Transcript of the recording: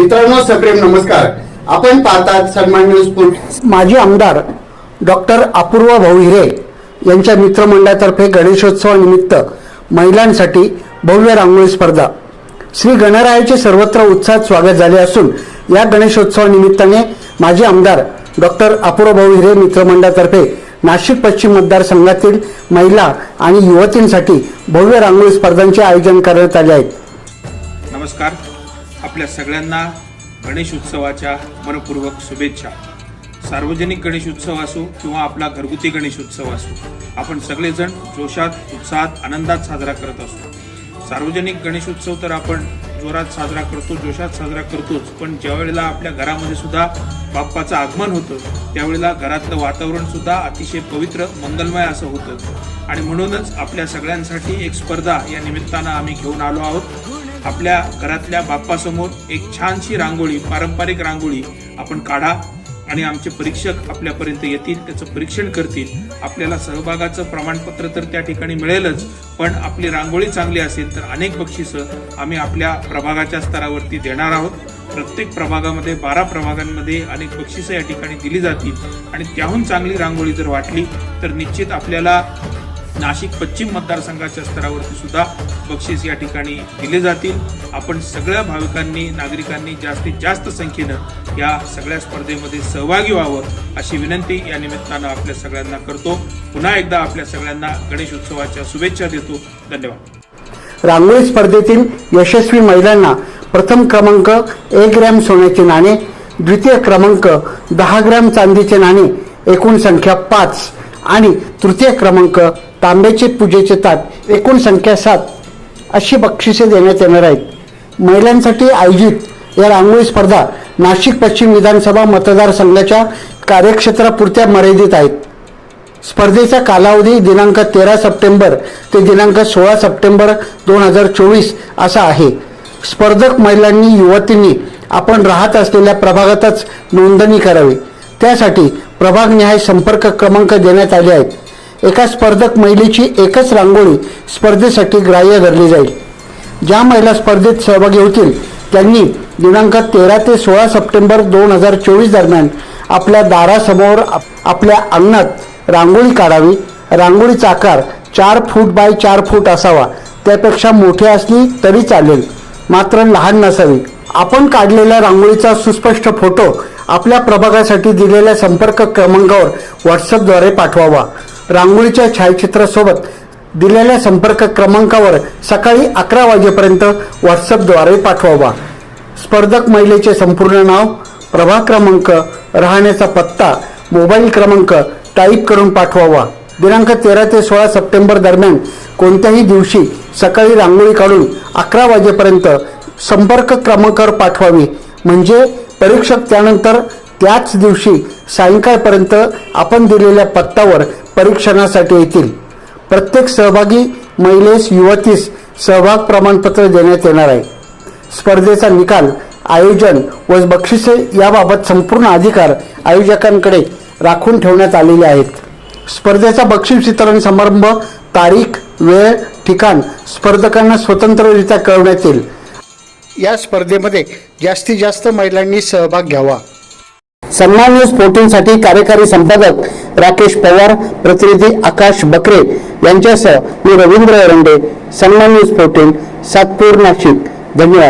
मित्रांनो सप्रेम नमस्कार. आपण पाहतात सन्मान न्यूज माजी आमदार डॉक्टर अपूर्वा भाऊ हिरे यांच्या मित्रमंडळातर्फे गणेशोत्सवानिमित्त महिलांसाठी भव्य रांगोळी स्पर्धा. श्री गणरायाचे सर्वत्र उत्साहात स्वागत झाले असून या गणेशोत्सवानिमित्ताने माजी आमदार डॉक्टर अपूर्वा भाऊ हिरे मित्रमंडळातर्फे नाशिक पश्चिम मतदारसंघातील महिला आणि युवतींसाठी भव्य रांगोळी स्पर्धांचे आयोजन करण्यात आले आहे. नमस्कार. आपल्या सगळ्यांना गणेश उत्सवाच्या मनपूर्वक शुभेच्छा. सार्वजनिक गणेश उत्सव असो किंवा आपला घरगुती गणेश उत्सव असो आपण सगळेजण जोशात उत्साहात आनंदात साजरा करत असतो. सार्वजनिक गणेश उत्सव तर आपण जोरात साजरा करतो जोशात साजरा करतोच. पण ज्यावेळेला आपल्या घरामध्ये सुद्धा बाप्पाचं आगमन होतं त्यावेळेला घरातलं वातावरण सुद्धा अतिशय पवित्र मंगलमय असं होतं. आणि म्हणूनच आपल्या सगळ्यांसाठी एक स्पर्धा या निमित्तानं आम्ही घेऊन आलो आहोत. आपल्या घरातल्या बाप्पासमोर एक छानशी रांगोळी पारंपरिक रांगोळी आपण काढा आणि आमचे परीक्षक आपल्यापर्यंत येतील त्याचं परीक्षण करतील. आपल्याला सहभागाचं प्रमाणपत्र तर त्या ठिकाणी मिळेलच पण आपली रांगोळी चांगली असेल तर अनेक बक्षिसं आम्ही आपल्या प्रभागाच्या स्तरावरती देणार आहोत. प्रत्येक प्रभागामध्ये बारा प्रभागांमध्ये अनेक बक्षिसं या ठिकाणी दिली जातील. आणि त्याहून चांगली रांगोळी जर वाटली तर निश्चित आपल्याला नाशिक पश्चिम मतदारसंघाच्या स्तरावरती सुद्धा बक्षीस या ठिकाणी दिले जातील. आपण सगळ्या भाविकांनी नागरिकांनी जास्तीत जास्त संख्येनं या सगळ्या स्पर्धेमध्ये सहभागी व्हावं अशी विनंती या निमित्तानं आपल्या सगळ्यांना करतो. पुन्हा एकदा आपल्या सगळ्यांना गणेश उत्सवाच्या शुभेच्छा देतो. धन्यवाद. रांगोळी स्पर्धेतील यशस्वी महिलांना प्रथम क्रमांक एक ग्रॅम सोन्याचे नाणे द्वितीय क्रमांक दहा ग्रॅम चांदीचे नाणे एकूण संख्या पाच. आणि तृतीय क्रमांक तांब्याचे पूजेचे ताट एकूण संख्या सात अशी बक्षिसे देण्यात येणार आहेत. महिलांसाठी आयोजित या रांगोळी स्पर्धा नाशिक पश्चिम विधानसभा मतदारसंघाच्या कार्यक्षेत्रापुरत्या मर्यादित आहेत. स्पर्धेचा कालावधी दिनांक तेरा सप्टेंबर ते दिनांक सोळा सप्टेंबर दोन हजार चोवीस असा आहे. स्पर्धक महिलांनी युवतींनी आपण राहत असलेल्या प्रभागातच नोंदणी करावी. त्यासाठी प्रभागनिहाय संपर्क क्रमांक देण्यात आले आहेत. एका स्पर्धक महिलेची एकच रांगोळी स्पर्धेसाठी ग्राह्य धरली जाईल. ज्या महिला स्पर्धेत सहभागी होतील त्यांनी दिनांक तेरा ते सोळा सप्टेंबर दोन हजार चोवीस दरम्यान आपल्या दारासमोर आपल्या अंगणात रांगोळी काढावी. रांगोळीचा आकार चार फूट बाय चार फूट असावा. त्यापेक्षा मोठी असली तरी चालेल. मात्र लहान नसावी. आपण काढलेल्या रांगोळीचा सुस्पष्ट फोटो आपल्या प्रभागासाठी दिलेल्या संपर्क क्रमांकावर व्हॉट्सअपद्वारे पाठवावा. रांगोळीच्या छायाचित्रासोबत दिलेल्या संपर्क क्रमांकावर सकाळी अकरा वाजेपर्यंत व्हॉट्सअपद्वारे पाठवावा. स्पर्धक महिलेचे संपूर्ण नाव प्रभाग क्रमांक राहण्याचा पत्ता मोबाईल क्रमांक टाईप करून पाठवावा. दिनांक तेरा ते सोळा सप्टेंबर दरम्यान कोणत्याही दिवशी सकाळी रांगोळी काढून अकरा वाजेपर्यंत संपर्क क्रमांकावर पाठवावी. म्हणजे परीक्षक त्यानंतर त्याच दिवशी सायंकाळपर्यंत आपण दिलेल्या पत्त्यावर परीक्षणासाठी येतील. प्रत्येक सहभागी महिलेस युवतीस सहभाग प्रमाणपत्र देण्यात येणार आहे. स्पर्धेचा निकाल आयोजन व बक्षिसे याबाबत संपूर्ण अधिकार आयोजकांकडे राखून ठेवण्यात आलेले आहेत. स्पर्धेचा बक्षीस वितरण समारंभ तारीख वेळ ठिकाण स्पर्धकांना स्वतंत्ररित्या कळवण्यात येईल. या स्पर्धेमध्ये जास्तीत जास्त महिलांनी सहभाग घ्यावा. सन्मान न्यूज फोर्टीनसाठी कार्यकारी संपादक राकेश पवार प्रतिनिधी आकाश बकरे यांच्यासह मी रवींद्र एरंडे सन्मान न्यूज फोर्टीन सातपूर नाशिक. धन्यवाद.